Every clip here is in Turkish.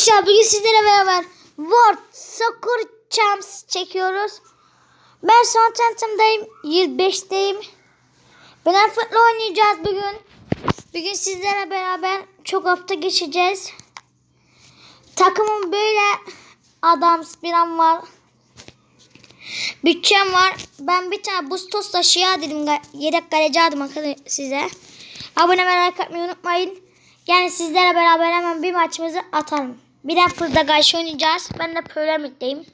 Arkadaşlar bugün sizlere beraber World Soccer Champs çekiyoruz. Ben son tanıtımdayım. 25'teyim. Brentford'la oynayacağız bugün. Bugün sizlere beraber çok hafta geçeceğiz. Takımım böyle Adams bir an var. Bütçem var. Ben bir tane Bustos taşıya dedim. Yedek kaleci arkadaşlar size. Abone merak etmeyi unutmayın. Yani sizlere beraber hemen bir maçımızı atalım. Bir de fırda karşı oynayacağız. Ben de Pyramid'deyim.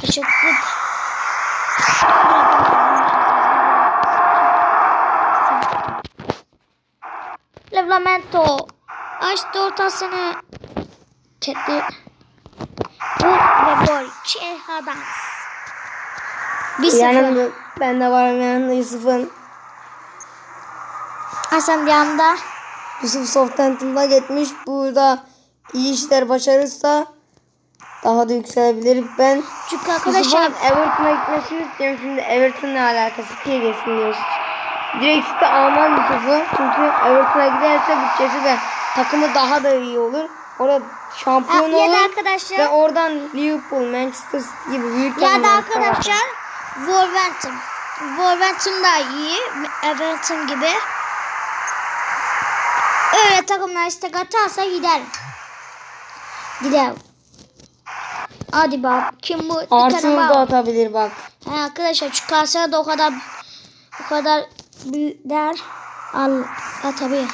Teşekkür Livramento açtı ortasını. Çekti. Vur ve gol. Çehadan. 1-0. Yanımda ben de varım yanında Yusuf'un. Hasan yanında. Yusuf Southampton'da gitmiş. Burada iyi işler başarırsa daha da yükselebilir. Ben Çünkü arkadaşlar Everton'a gitmesini istiyorum. Şimdi Everton'la alakası diye geçsin. Direkt işte Alman Yusuf'u. Çünkü Everton'a giderse bütçesi de takımı daha da iyi olur. Orada şampiyon olur. arkadaşlar- Ve oradan Liverpool, Manchester City gibi büyük ya da arkadaşlar Wolverhampton. Wolverhampton da iyi. Everton gibi. Öyle takımlar istek atarsa gider. Gider. Hadi bak. Kim bu? Arsenal da atabilir bak. Ha, arkadaşlar şu kasaya da o kadar o kadar büyük der. Al atabilir.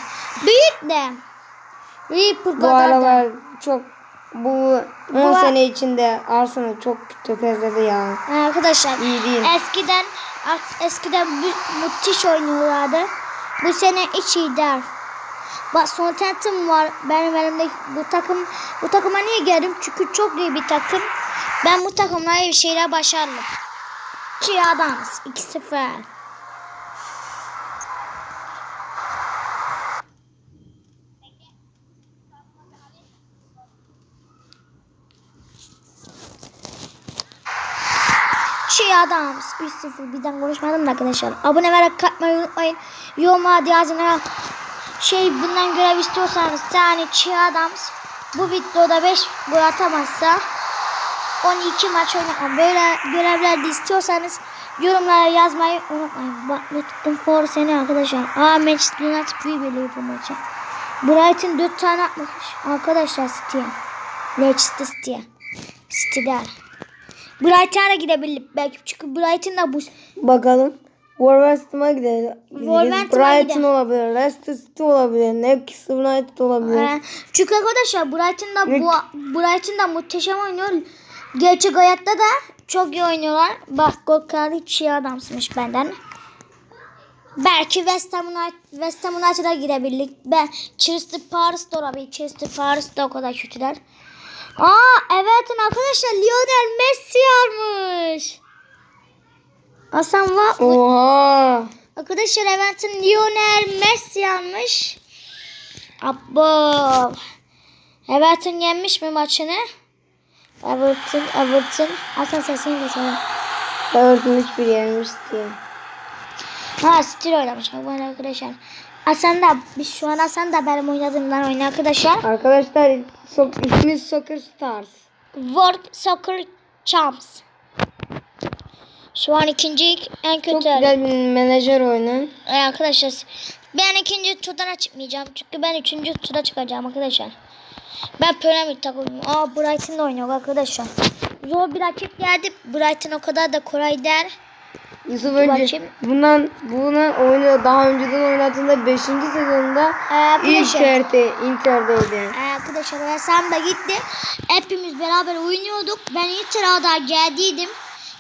Büyük de. Liverpool Bu kadar da. aralar çok bu 10 Bu- sene içinde Arsenal çok tökezledi ya. Arkadaşlar İyi değil. eskiden eskiden müthiş oynuyorlardı. Bu sene hiç iyi der. Bak Southampton var. Benim elimde bu takım bu takıma niye geldim? Çünkü çok iyi bir takım. Ben bu takımla bir şeyler başardım. Ki Adams 2-0. Şey Adams 3-0 birden konuşmadım da arkadaşlar. Abone ve like atmayı unutmayın. Yoruma yazın. Şey bundan görev istiyorsanız yani Çiğ Adams bu videoda 5 gol atamazsa 12 maç oynatma. Böyle görevler de istiyorsanız yorumlara yazmayı unutmayın. Bak tuttum for seni arkadaşlar. Aa Manchester United bir biliyor bu maçı. Brighton 4 tane atmış. Arkadaşlar City'ye. Leicester City'ye. City'de. Brighton'a gidebildik belki çünkü Brighton da bu Bakalım. Wolverhampton'a gidelim. Wolverhampton'a Brighton gidelim. olabilir, Leicester City olabilir, Newcastle United olabilir. Ee, çünkü arkadaşlar Brighton da bu Brighton da muhteşem oynuyor. Gerçek hayatta da çok iyi oynuyorlar. Bak gol kralı hiç iyi adamsınmış benden. Belki West Ham United, West Ham United'a girebildik. Ben Chelsea Paris de olabilir. Chelsea Paris de o kadar kötüler. Aa evet arkadaşlar Lionel Messi almış. Hasan var. Oha! Arkadaşlar Everton Lionel Messi almış. Abo. Everton yenmiş mi maçını? Everton, Everton. Hasan sesini de söyle. Everton hiçbir yenmiş diye. Ha Steel oynamış arkadaşlar. Hasan da biz şu an Hasan da benim oynadığımdan oynuyor arkadaşlar. Arkadaşlar so ismi Soccer Stars. World Soccer Champs. Şu an ikinci en kötü. Çok güzel bir menajer oyunu. Ee, arkadaşlar ben ikinci turdan çıkmayacağım. Çünkü ben üçüncü tura çıkacağım arkadaşlar. Ben Pyramid takımım. Aa Brighton'la oynuyor arkadaşlar. Zor bir rakip geldi. Brighton o kadar da kolay der. Yusuf önce bakayım. bundan buna oyunu daha önceden oynadığında 5. sezonda Ee, Inter'de, Inter'deydi. ee, arkadaşlar Hasan da gitti. Hepimiz beraber oynuyorduk. Ben ilk sırada geldiydim.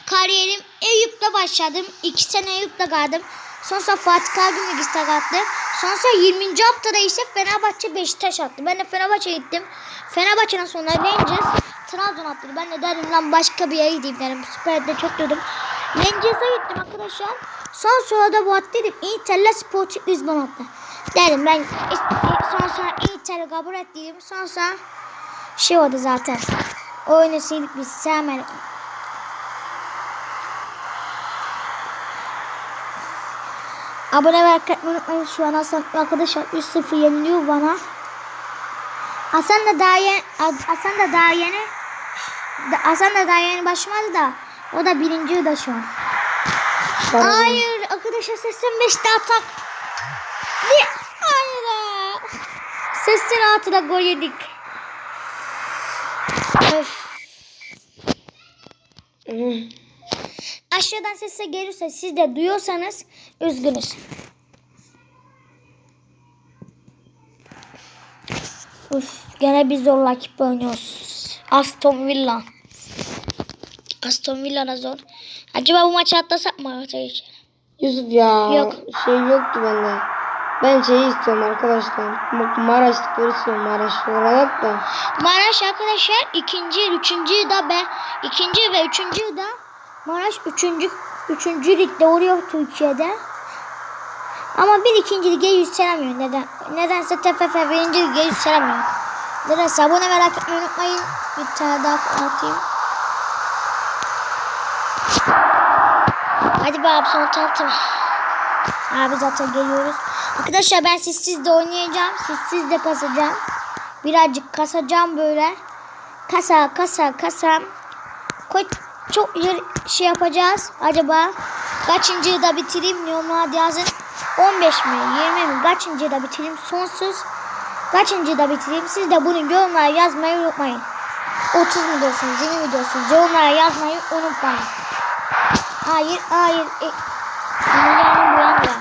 Kariyerim Eyüp'te başladım. İki sene Eyüp'te kaldım. Sonra Fatih Kargümrük istakattı. Sonra 20. haftada ise Fenerbahçe Beşiktaş attı. Ben de Fenerbahçe'ye gittim. Fenerbahçe'den sonra Rangers Trabzon attı. Ben de dedim lan başka bir yere gideyim dedim. Süper'de çok diyordum. Rangers'a gittim arkadaşlar. Son sonra da bu attı dedim. Inter'le Sporting Lisbon attı. Dedim ben sonra sonra Inter'i kabul ettiydim. Sonra şey oldu zaten. Oyunu silip biz sevmedik. Abone ve like unutmayın. Şu an Hasan arkadaşlar 3-0 yeniliyor bana. Hasan da daha yeni, Hasan da daha yeni, Hasan da daha yeni başlamadı da o da birinci da şu an. Para- Hayır arkadaşlar 85'te atak. Ne? Hayır. ya. 86'da gol yedik. Öf. Aşağıdan sesle gelirse siz de duyuyorsanız üzgünüz. Uf, gene bir zor rakip oynuyoruz. Aston Villa. Aston Villa'da zor. Acaba bu maçı atlasak mı arkadaşlar? Yusuf ya Yok. şey yoktu bende. Ben şeyi istiyorum arkadaşlar. Ma- Maraşlıkları istiyorum Maraşlı olarak da. Maraş arkadaşlar ikinci, üçüncü da ben ikinci ve üçüncü da Maraş üçüncü, üçüncü ligde oluyor Türkiye'de. Ama bir ikinci lige yükselemiyor. Neden? Nedense TFF birinci lige yükselemiyor. Nedense abone merak etmeyi unutmayın. Bir tane daha atayım. Hadi be abi son tartım. Abi zaten geliyoruz. Arkadaşlar ben sizsiz de oynayacağım. Sizsiz de kasacağım. Birazcık kasacağım böyle. Kasa kasa kasa. Ko- çok şey yapacağız. Acaba kaçıncıyı da bitireyim yorumlarda yazın. 15 mi 20 mi kaçıncıyı da bitireyim sonsuz. Kaçıncıyı da bitireyim. Siz de bunu yorumlara yazmayı unutmayın. 30 mu diyorsunuz 20 mi diyorsunuz yorumlara yazmayı unutmayın. Hayır hayır. E, Buendia.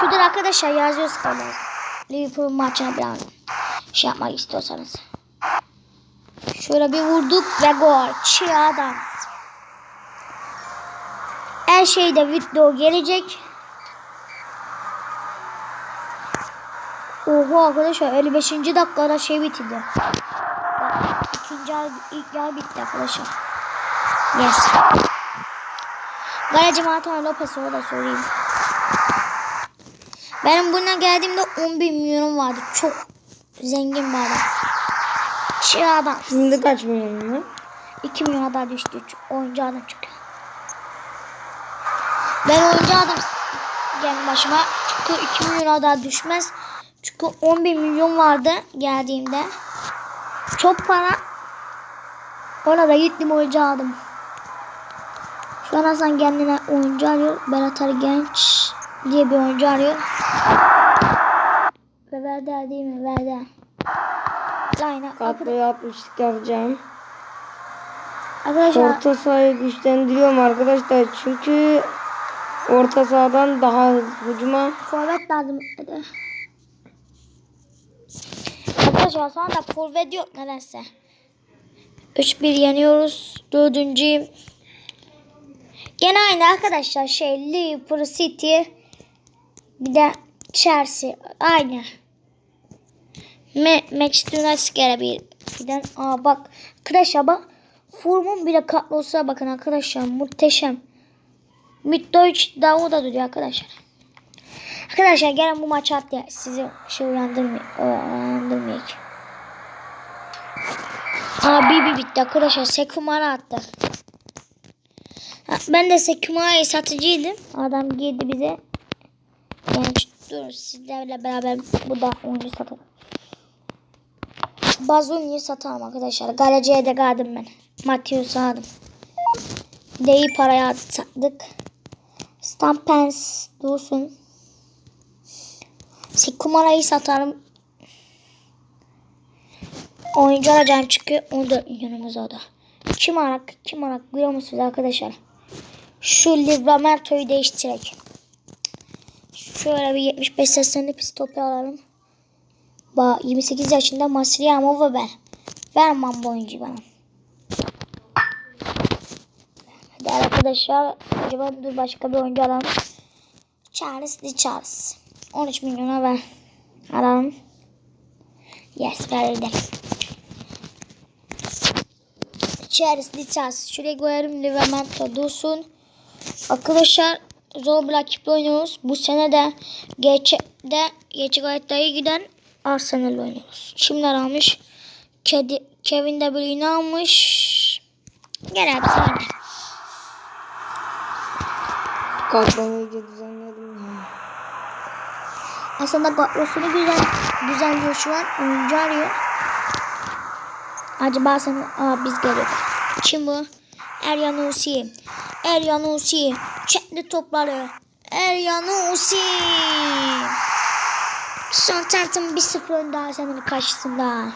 Şuradan arkadaşlar yazıyoruz kadar. Liverpool maçına biraz şey yapmak istiyorsanız. Şöyle bir vurduk ve gol. Çiğadan. Her şeyde video gelecek. Oho arkadaşlar 55. dakikada şey bitirdi. İkinci yer, ilk yer bitti arkadaşlar. Yes. Garacı Antonio Lopez o da sorayım. Benim buna geldiğimde 11 milyonum vardı. Çok zengin bir adam. Şey adam. Şimdi kaç milyon mu? 2 milyona daha düştü. Oyuncu adam çıkıyor. Ben oyuncu adam geldim başıma. Çünkü 2 milyona daha düşmez. Çünkü 11 milyon vardı geldiğimde. Çok para. Ona da gittim oyuncu aldım. Şu an Hasan kendine oyuncu arıyor. Berat Ali Genç diye bir oyuncu arıyor. Ve verdi değil mi? Verdi. Line up. Katlayı 60'lık yapacağım. Arkadaşlar Orta sahayı güçlendiriyorum arkadaşlar. Çünkü orta sahadan daha hızlı hücuma. forvet lazım. Arkadaşlar sonra da forvet yok nedense. 3-1 yeniyoruz. Dördüncüyüm. Gene aynı arkadaşlar şey Liverpool City bir de Chelsea aynı. Me Manchester United giden. Aa bak arkadaşlar bak formun bile katlosuna bakın arkadaşlar muhteşem. Mitdoich da o da duruyor arkadaşlar. Arkadaşlar gelin bu maçı at ya. Sizi şey uyandırmay uyandırmayayım. Aa bir bitti arkadaşlar. Sekumara attı. Ben de Sekumara'yı satıcıydım. Adam girdi bize. Yani dur sizlerle beraber bu da oyuncu satalım. Bazuni'yi satalım arkadaşlar. Galece'ye de kaldım ben. Matius'u aldım. Deyi paraya sattık. Stampens dursun. Sikumara'yı satarım. Oyuncu alacağım çünkü 14 milyonumuz o da. Kim arak, kim arak biliyor musunuz arkadaşlar? Şu Livramento'yu değiştirek. Şöyle bir 75-80'lik bir stoper alalım. Ba 28 yaşında Masriamo ve ben. Vermem bu oyuncuyu bana. Hadi arkadaşlar. Acaba dur başka bir oyuncu alalım. Charles Lee Charles. 13 milyona ver. Alalım. Yes verildi. Charles Lee Charles. Şuraya koyarım. Livermento dursun. Arkadaşlar zor bir rakiple oynuyoruz. Bu sene de geçde geçik hayattayı giden Arsenal oynuyoruz. Kimler almış? Kedi, Kevin De Bruyne almış. Gel abi sen. Katlayı iyice düzenledim ya. Aslında kadrosunu güzel düzenliyor şu an. Oyuncu arıyor. Acaba sana Aa, biz geliyor. Kim bu? Eryan Usi. Eryan Usi. Çekti topları. Eryan Usi. Southampton 1-0 önde Arsenal'in karşısında.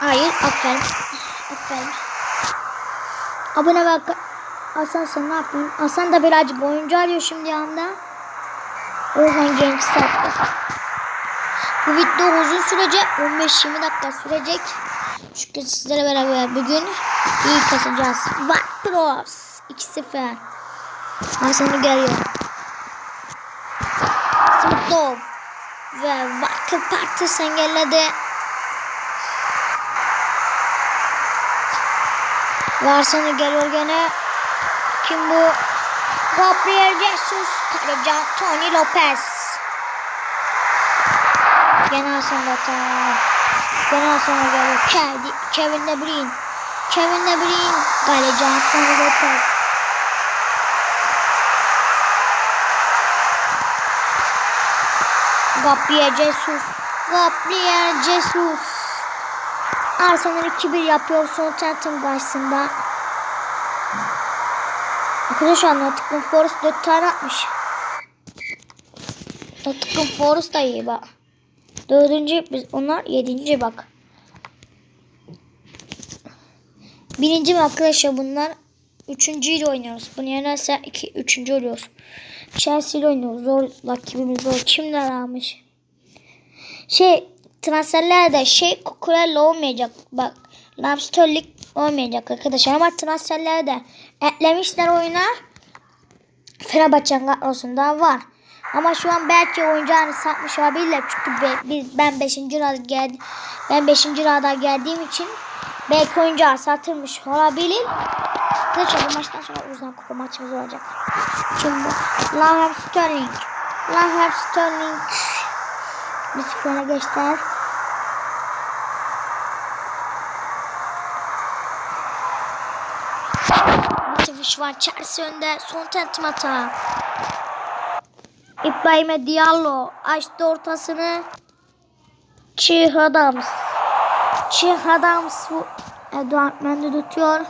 Hayır, aferin. Aferin. Abone bak. Hasan sen ne yapayım? Hasan da birazcık oyuncu arıyor şimdi yanında. Orhan Genç sattı. Bu video uzun sürecek. 15-20 dakika sürecek. Çünkü sizlere beraber bugün iyi kasacağız. What Bros 2-0. Hasan'ı geliyor. Smutov ve Vakı Partis engelledi. Varsana geliyor gene. Kim bu? Gabriel Jesus. Kaleci Tony Lopez. Gene sonra hata. Gene sonra geliyor. Kevin, De Bruyne. Kevin De Bruyne. Kaleci Tony Lopez. Gabriel Jesus. Gabriel Jesus. Arsenal 2-1 yapıyor Southampton karşısında. Arkadaşlar Nottingham Forest 4 tane atmış. Nottingham Forest da iyi bak. Dördüncü biz onlar yedinci bak. Birinci mi arkadaşlar bunlar? Üçüncüyle oynuyoruz. Bunu yenerse iki, üçüncü oluyoruz. Chelsea ile oynuyoruz. Zor rakibimiz zor. Kimler almış? Şey transferlerde şey Kukurella olmayacak. Bak Lamsterlik olmayacak arkadaşlar. Ama transferlerde eklemişler oyuna. Fenerbahçe'nin kadrosunda var. Ama şu an belki oyuncağını satmış olabilirler. Çünkü be- biz, ben 5. rada geldi ben 5. rada geldiğim için belki oyuncağı satılmış olabilir. Arkadaşlar bu maçtan sonra uzun kupa maçımız olacak. Şimdi Laham Sterling. Laham Sterling. Bir sıfırına geçtiler. Bir var. Chelsea önde. Son tentim hata. İbrahim Diallo açtı ortasını. Çih Adams. Çih Adams Edward Mendy tutuyor.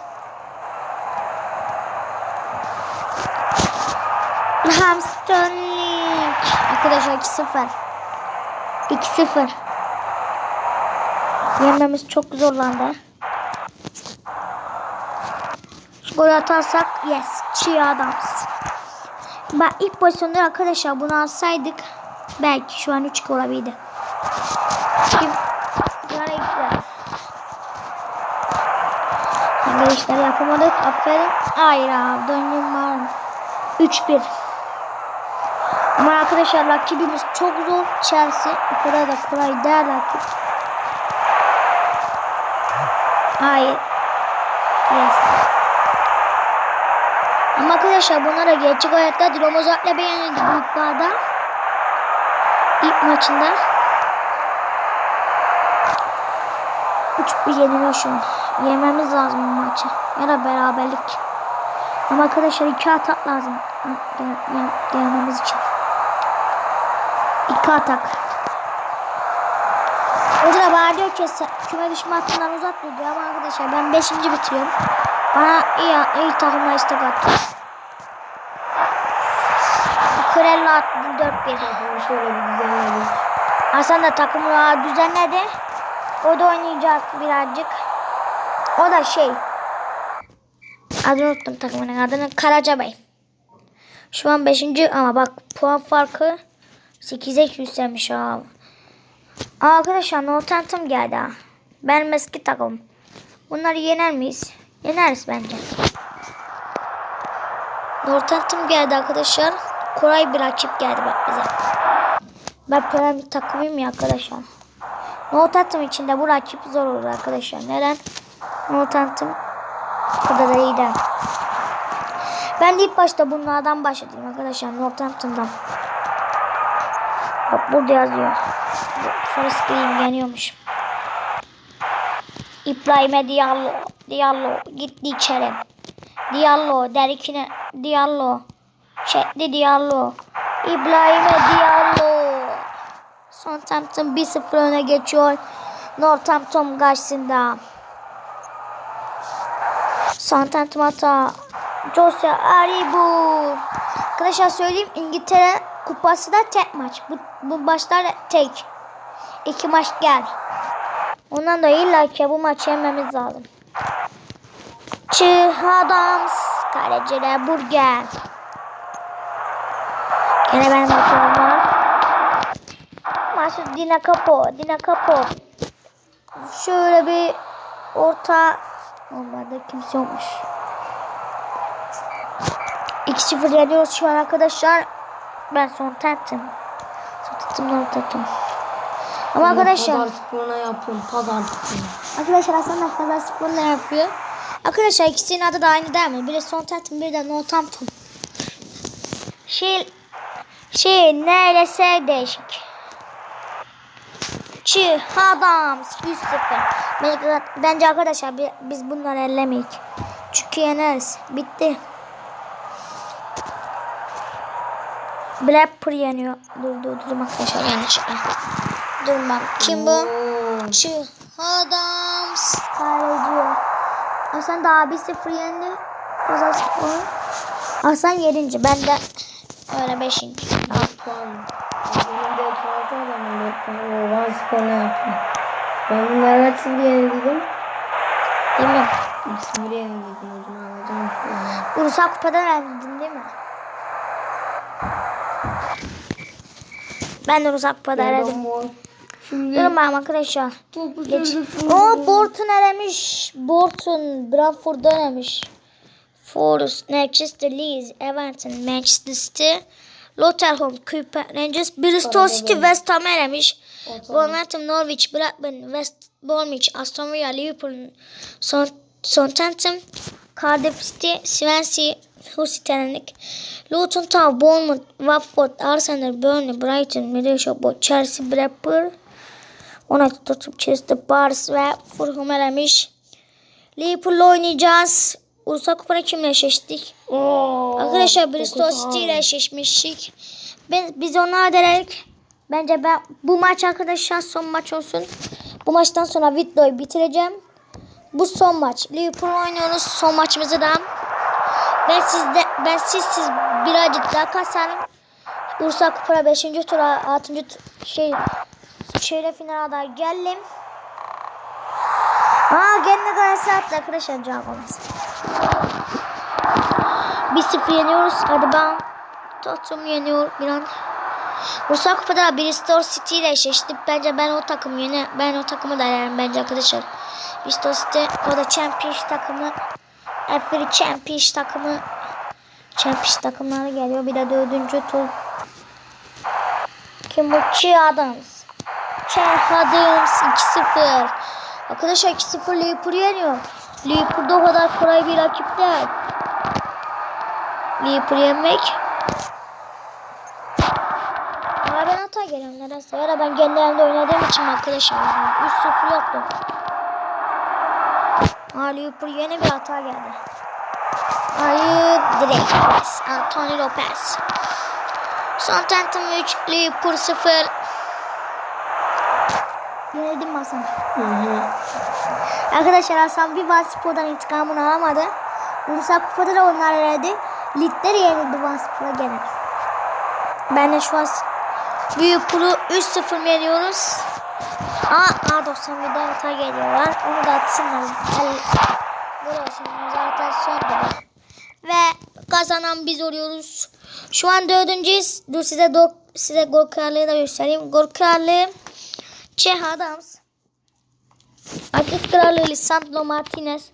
Hamsterling. Arkadaşlar 2-0. 2-0. Yenmemiz çok zorlandı. Şu golü atarsak yes. Çiğ Adams. Ben ilk pozisyonda arkadaşlar bunu alsaydık belki şu an 3 olabilirdi. Kim? Yara gitti. Arkadaşlar yapamadık. Aferin. Hayır abi. Döndüm var. 3-1. Ama arkadaşlar rakibimiz çok zor. Chelsea. O kadar da kolay değil rakip. Hayır. Yes. Ama arkadaşlar bunlara gerçek hayatta Dinamo Zagreb'e yenildi gruplarda. İlk maçında. 3-1 yeniliyor şu an. Yememiz lazım bu maçı. Ya da beraberlik. Ama arkadaşlar iki atak lazım. Gelmemiz için. Atak. O da bana diyor ki küme düşme hattından uzak dur diyor ama arkadaşlar ben 5. bitiriyorum. Bana iyi, iyi takımla istek attı. Krella attı 4-1. Şöyle bir düzenleyelim. Hasan da takımı düzenledi. O da oynayacak birazcık. O da şey. Adını unuttum takımının adını. Karacabey. Şu an 5. ama bak puan farkı 8'e yükselmiş abi. Aa, arkadaşlar Northampton geldi ha. Benim eski takım. Bunları yener miyiz? Yeneriz bence. Northampton geldi arkadaşlar. Koray bir rakip geldi bak bize. Ben Premier takımıyım ya arkadaşlar. Northampton için de bu rakip zor olur arkadaşlar. Neden? Northampton kadar da iyi değil. Ben de ilk başta bunlardan başladım arkadaşlar. Northampton'dan. Bak burada yazıyor. Forest Green yeniyormuş. İbrahim'e Diallo. Diallo gitti içeri. Diallo derikine Diallo. Çetli Diallo. İbrahim'e Diallo. Southampton 1-0 öne geçiyor. Northampton karşısında. Southampton hata. Jose Aribo. Arkadaşlar söyleyeyim İngiltere kupası da tek maç. Bu, bu maçlar tek. İki maç gel. Ondan da illa ki bu maçı yememiz lazım. Çığ Adams. Kaleci Burger. Yine benim hatam var. Maçı Dina Capo. Dina Capo. Şöyle bir orta. Onlarda kimse yokmuş. 2-0 yeniyoruz şu an arkadaşlar. Ben son tattım. Son tattım tattım. Ama arkadaşlar. Pazar sporuna yapıyorum. Pazar sporuna. Arkadaşlar aslında Pazar Spor ne yapıyor? Arkadaşlar ikisinin adı da aynı değil mi? Biri Southampton biri de Northampton. Şey, şey neredeyse değişik. Çi, Adams 100 Bence, arkadaşlar bi- biz bunları ellemeyik. Çünkü yeneriz. Bitti. Blackpool yeniyor. Dur dur dur arkadaşlar yanlışlıkla. Dur bak. Kim bu? Çı Adams kaleci. Hasan daha bir sıfır yendi. Hasan spor. Hasan yedinci. Ben de öyle beşinci. Dört puan. Benim de altı adamım. Dört puan. Ben bunlara kaç sıfır yenildiydim? Bilmiyorum. İki sıfır falan. Ulusal kupadan elendin değil mi? Ben de. Adam var. Şimdi Durun bakalım arkadaşlar. Geç. Oo Borton elemiş. Borton Bradford elemiş. Forest, Manchester Leeds, Everton, Manchester City, Rotherham, Cooper Rangers, Bristol City, West Ham elemiş. Wolverhampton, Norwich, Blackburn, West Bromwich, Aston Villa, Liverpool, Southampton, Cardiff City, Swansea, Elendik. Luton Town, Bournemouth, Watford, Arsenal, Burnley, Brighton, Middlesbrough, Chelsea, Blackpool, United, Tottenham, Chelsea, Pars ve Fulham elemiş. Liverpool'la oynayacağız. Ulusal Kupa'da kimle eşleştik? Oo, Arkadaşlar Bristol City ile eşleşmiştik. Biz, biz onlar denerek bence ben bu maç arkadaşlar son maç olsun. Bu maçtan sonra videoyu bitireceğim. Bu son maç. Liverpool oynuyoruz. Son maçımızı da. Ben sizde ben siz siz birazcık daha kasarım. Bursa Kupara 5. tura 6. şey çeyrek finale kadar geldim. Aa kendine garantisi attı arkadaşlar Can Gomez. 1-0 yeniyoruz. Hadi ben. Tottenham yeniyor bir an. Bursa Kupa'da da Bristol City ile eşleştik. Bence ben o takım yeni ben o takımı da yenerim bence arkadaşlar. Bristol City o da Championship takımı. F1 Championship takımı. Championship takımları geliyor. Bir de dördüncü tur. Kim bu? Chi Adams. Chi Adams 2-0. Arkadaşlar 2-0 Liverpool yeniyor. Liverpool'da o kadar kolay bir rakip değil. Liverpool yenmek. Ama ben hata geliyorum nedense. Ya ben kendi oynadığım için arkadaşlar. 3-0 yaptım. Aa Liverpool yeni bir hata geldi. Hayır direkt. Antonio Lopez. Southampton 3, Liverpool 0. Yenildim Hasan? Hı hı. Arkadaşlar Hasan bir Vanspor'dan intikamını alamadı. Ulusal Kupa'da da onlar eledi. Ligde de yenildi Vanspor'a gene. Ben de şu an Liverpool'u 3-0 yeniyoruz. Aa, A91'de hata geliyorlar. Onu da atsınlar. El, burası zaten son. Ve kazanan biz oluyoruz. Şu an dördüncüyüz. Dur size do, size gol krallığı da göstereyim. Gol krallığı Çeh Adams. Asist kralı Lisandro Martinez.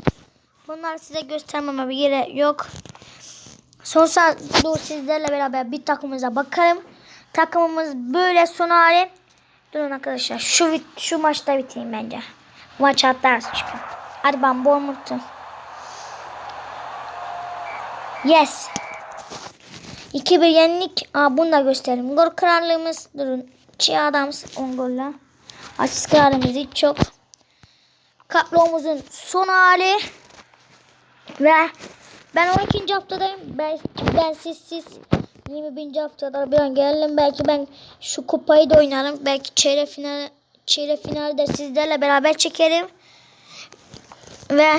Bunlar size göstermeme bir gerek yok. Sonrasında dur sizlerle beraber bir takımımıza bakarım. Takımımız böyle son hali. Durun arkadaşlar şu şu maçta bitireyim bence. Bu maçı atlarsın çünkü. Hadi ben Bournemouth'u. Yes. 2-1 yenlik. Aa, bunu da göstereyim. Gol krallığımız durun. Çiğ Adams 10 golle. Asist krallığımız hiç çok. Kaplomuzun son hali. Ve ben 12. haftadayım. Ben, ben siz siz 21. haftada bir an gelelim. Belki ben şu kupayı da oynarım. Belki çeyrek final çeyrek finalde sizlerle beraber çekerim. Ve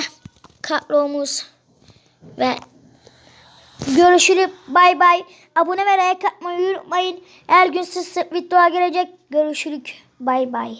kadromuz ve görüşürüz. Bay bay. Abone ve like atmayı unutmayın. Her gün sık sık video gelecek. Görüşürüz. Bay bay.